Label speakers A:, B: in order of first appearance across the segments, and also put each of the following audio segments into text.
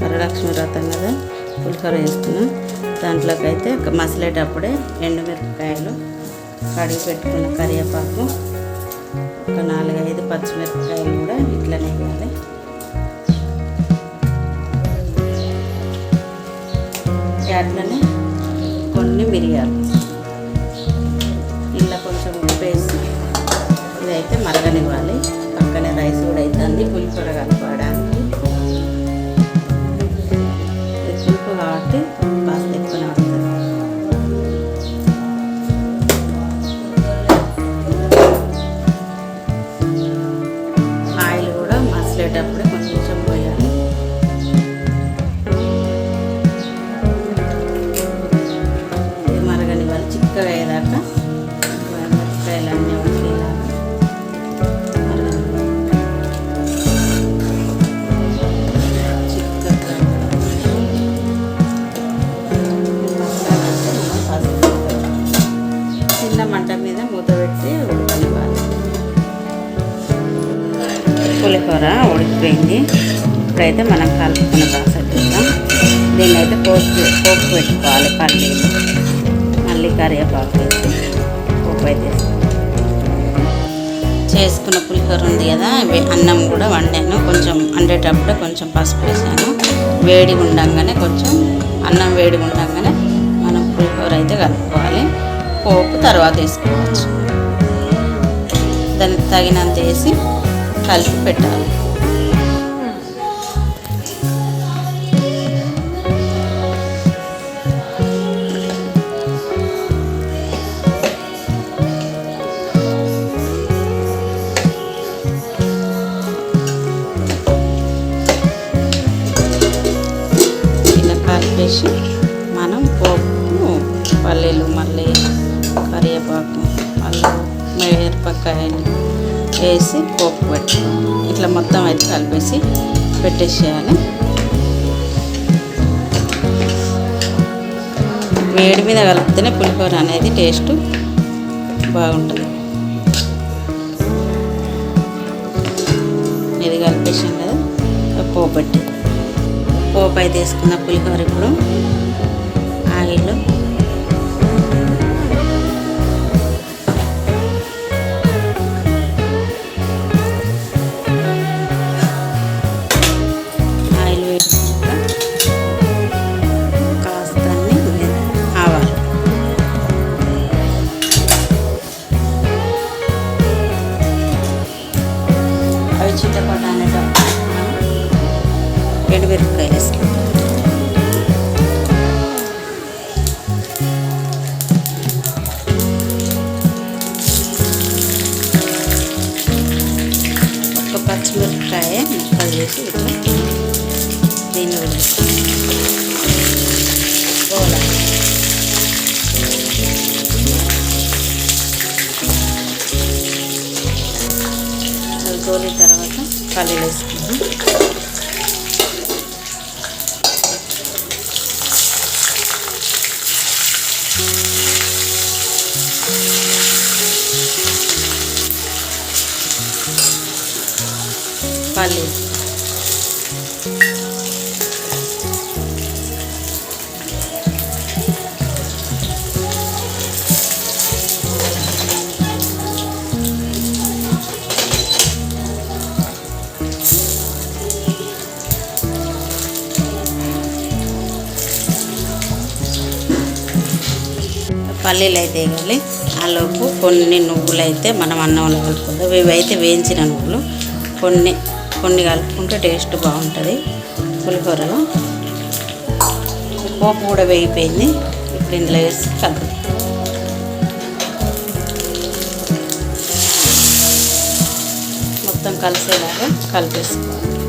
A: వరలక్ష్మి వ్రతం కదా పులిహోర వేసుకున్నాం దాంట్లోకి అయితే ఒక మసలేటప్పుడే ఎండుమిరపకాయలు కడిగి పెట్టుకున్న కరివేపాకు ఒక నాలుగైదు పచ్చిమిరపకాయలు కూడా ఇట్లనే వేయాలి. అట్లనే కొన్ని మిరియాలు. ఇలా కొంచెం ఉప్పు వేసి ఇదైతే మరగనివ్వాలి. పక్కనే రైస్ కూడా అవుతుంది పులిహోర బాగా ఉడికిపోయింది. ఇప్పుడైతే మనం కలుపుకున్న ప్రాసెస్ చూద్దాం. దీన్ని అయితే పోపు పోపు పెట్టుకోవాలి పల్లీలు. మళ్ళీ కరివేపాకు వేసి పోపు అయితే చేసుకున్న పులిహోర ఉంది కదా అన్నం కూడా వండాను. కొంచెం వండేటప్పుడు కొంచెం పసుపు వేసాను. వేడి ఉండంగానే కొంచెం అన్నం వేడి ఉండగానే మనం పులిహోర అయితే కలుపుకోవాలి. పోపు తర్వాత వేసుకోవచ్చు. దానికి తగినంత వేసి కలిపి పెట్టాలి. ఇలా కలిపేసి మనం పోపు పల్లీలు మళ్ళీ కరివేపాకు మళ్ళీ మిరపకాయలు వేసి పోపు పెట్టి ఇట్లా మొత్తం అయితే కలిపేసి పెట్టేసేయాలి. వేడి మీద కలిపితేనే పులిహోర అనేది టేస్ట్ బాగుంటుంది. ఇది కలిపేసాం కదా పోపు పెట్టి. పోపు అయితే వేసుకున్న పులిహోర ఇప్పుడు చింతపండు చిట్టపట అనేటప్పుడు ఎండుమిరపకాయలు వేసుకుంటాం ఒక పచ్చిమిరపకాయ ముక్కలు చేసి దీన్ని గోల గోలిన తర్వాత పల్లీలు వేసుకుందాం. పల్లీలు. పల్లీలు అయితే వేయాలి. ఆలోపు కొన్ని నువ్వులు అయితే మనం అన్నంలో కలుపుకుందాం. ఇవైతే వేయించిన నువ్వులు కొన్ని కొన్ని కలుపుకుంటే టేస్ట్ బాగుంటుంది. పులిహోరలో పోపు కూడా వేగిపోయింది. ఇప్పుడు ఇందులో వేసి కలుపు మొత్తం కలిసేలాగా కలిపేసుకోవాలి.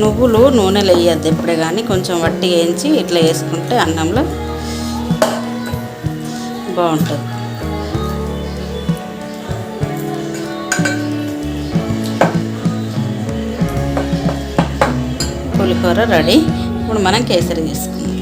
A: నువ్వులు నూనెలు వేయద్దు ఎప్పుడే కానీ కొంచెం వట్టి వేయించి ఇట్లా వేసుకుంటే అన్నంలో బాగుంటుంది. పులిహోర రెడీ. ఇప్పుడు మనం కేసరి చేసుకుందాం